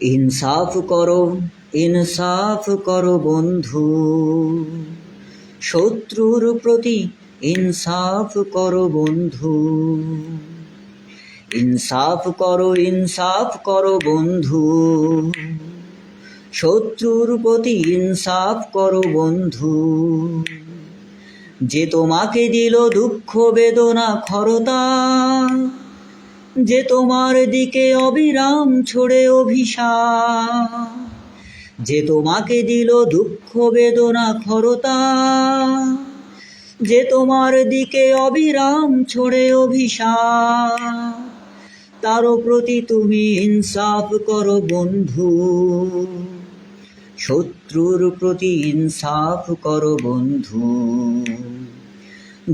ইনসাফ করো ইনসাফ করো বন্ধু। শত্রুর প্রতি ইনসাফ করো বন্ধু। ইনসাফ করো ইনসাফ করো বন্ধু। শত্রুর প্রতি ইনসাফ করো বন্ধু। যে তোমাকে দিল দুঃখ, বেদনা খরতা যে তোমার দিকে অবিরাম ছোড়ে অভিশাপ, যে তোমাকে দিল দুঃখ, বেদনা খরতা যে তোমার দিকে অবিরাম ছোড়ে অভিশাপ, তারও প্রতি তুমি ইনসাফ করো বন্ধু। শত্রুর প্রতি ইনসাফ করো বন্ধু।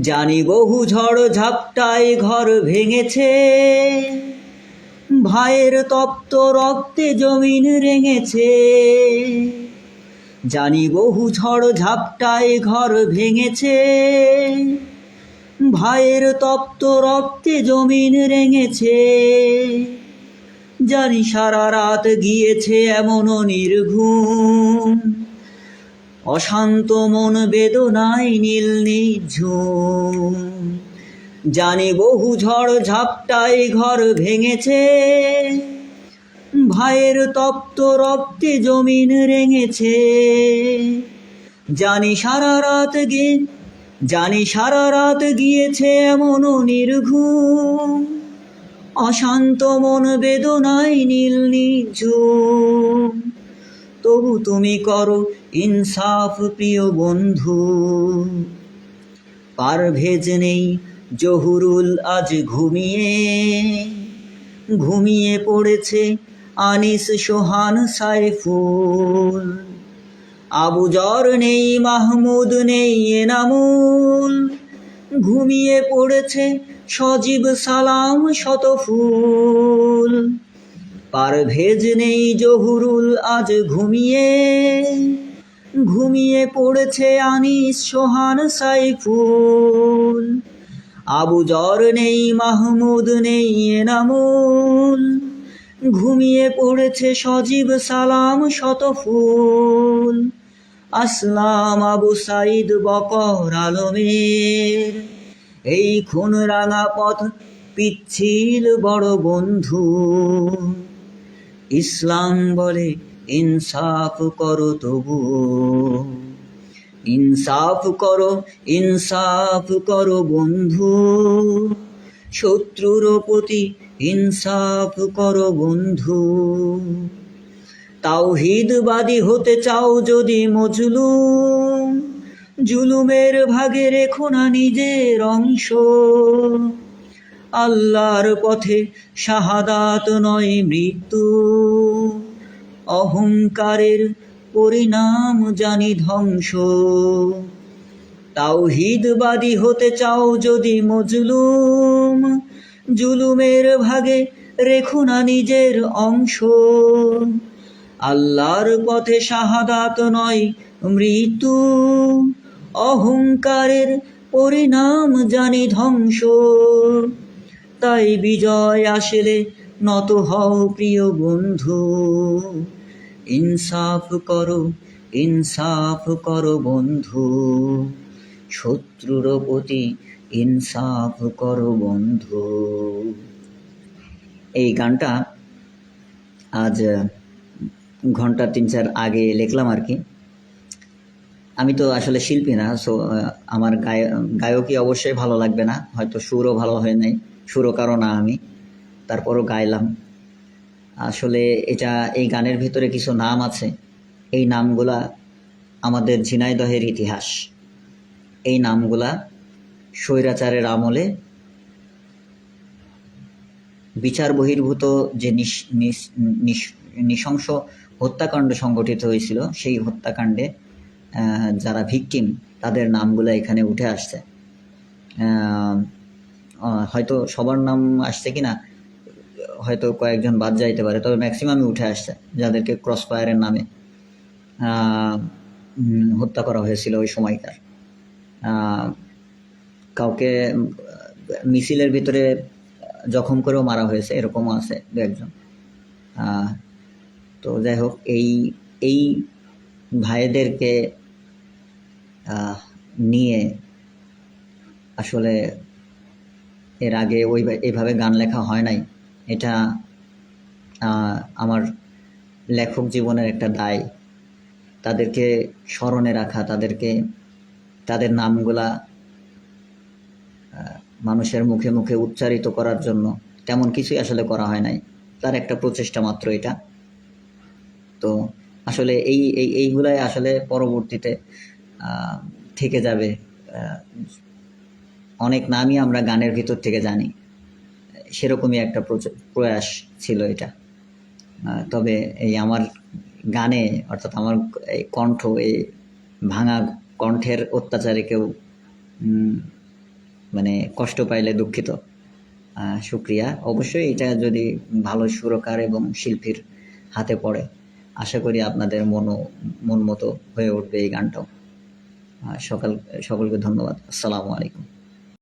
জানি বহু ঝড় ঝাপটায় ঘর ভেঙেছে। ভাইয়ের তপ্ত রক্তে জমিন রেঙেছে। জানি বহু ঝড় ঝাপটায় ঘর ভেঙেছে। ভাইয়ের তপ্ত রক্তে জমিন রেঙেছে। জানি সারা রাত গিয়েছে এমনও নির্ঘুম। অশান্ত মন বেদনায় নীল নিঝুম জানি বহু ঝড় ঝাপটায় ঘর ভেঙেছে। ভাইয়ের তপ্ত রক্তে জমিন রেঙেছে। জানি সারা রাত গে, জানি সারা রাত গিয়েছে এমনও নির্ঘুম। অশান্ত মন বেদনায় নীল নিঝুম তবু তুমি করো ইনসাফ, প্রিয় বন্ধু। পারভেজ নেই জহুরুল, আজ ঘুমিয়ে। ঘুমিয়ে পড়েছে আনিস সোহান সাইফুল। আবু জর নেই, মাহমুদ নেই, এনামুল। ঘুমিয়ে পড়েছে সজীব সালাম শতফুল। পারভেজ নেই জহুরুল, আজ ঘুমিয়ে। ঘুমিয়ে পড়েছে আনিস সোহান সাইফুল। আবু জর নেই, মাহমুদ নেই, এনামুল। ঘুমিয়ে পড়েছে সজীব সালাম শতফুল। আসলাম আবু সাইদ বকর আলমের। এই খুন রাঙা পথ পিচ্ছিল বড় বন্ধু। ইসলাম বলে ইনসাফ করো তবু। ইনসাফ করো ইনসাফ করো বন্ধু। শত্রুর প্রতি ইনসাফ করো বন্ধু। তাওহিদবাদী হতে চাও যদি মজলুম, জুলুমের ভাগে রেখো না নিজের অংশ। আল্লাহর পথে শাহাদাত নয় মৃত্যু। অহংকারের পরিণাম জানি ধ্বংস। তাওহিদবাদী হতে চাও যদি মজলুম, জুলুমের ভাগে রেখো না নিজের অংশ। আল্লাহর পথে শাহাদাত নয় মৃত্যু, অহংকারের পরিণাম জানি ধ্বংস। তাই বিজয় আসলে নত হও প্রিয় বন্ধু। ইনসাফ করো ইনসাফ করো বন্ধু। শত্রুর প্রতি ইনসাফ করো বন্ধু। এই গানটা আজ, ঘণ্টা তিন চার আগে লিখলাম আর কি। আমি তো আসলে শিল্পী না সো আমার গায়, গায়কই অবশ্যই ভালো লাগবে না, হয়তো সুরও ভালো হয় নাই সুরও সুরকারও না আমি, তারপরও গাইলাম। আসলে এটা এই গানের ভিতরে কিছু নাম আছে। এই নামগুলা আমাদের ঝিনাইদহের ইতিহাস। এই নামগুলা স্বৈরাচারের আমলে বিচার বহির্ভূত যে নৃশংস হত্যাকাণ্ড সংগঠিত হয়েছিল, সেই হত্যাকাণ্ডে যারা ভিকটিম, তাদের নামগুলো এখানে উঠে আসছে। হয়তো সবার নাম আসছে কি না হয়তো কয়েকজন বাদ যাইতে পারে, তবে ম্যাক্সিমামই উঠে আসছে যাদেরকে ক্রস ফায়ারের নামে হত্যা করা হয়েছিল ওই সময়কার। কাউকে, মিছিলের ভিতরে জখম করেও মারা হয়েছে, এরকমও আছে দু একজন। তো যাই হোক, এই এই ভাইদেরকে নিয়ে আসলে এর আগে ওই, এইভাবে গান লেখা হয় নাই। এটা আমার লেখক জীবনের একটা দায়। তাদেরকে স্মরণে রাখা, তাদেরকে, তাদের নামগুলা মানুষের মুখে মুখে উচ্চারিত করার জন্য। তেমন কিছুই আসলে করা হয় নাই। তার একটা প্রচেষ্টা মাত্র এটা। তো আসলে এই এই, এইগুলাই আসলে পরবর্তীতে থেকে যাবে। অনেক নামই আমরা গানের ভিতর থেকে জানি। সেরকমই একটা প্রয়াস ছিল এটা। তবে এই আমার গানে অর্থাৎ আমার এই কণ্ঠ এই ভাঙা কণ্ঠের অত্যাচারে কেউ মানে কষ্ট পাইলে দুঃখিত। আহ, শুক্রিয়া অবশ্যই এটা যদি ভালো সুরকার এবং শিল্পীর হাতে পড়ে আশা করি আপনাদের মনও মন মতো হয়ে উঠবে এই গানটাও। সকাল সকলকে ধন্যবাদ। আসসালামু আলাইকুম।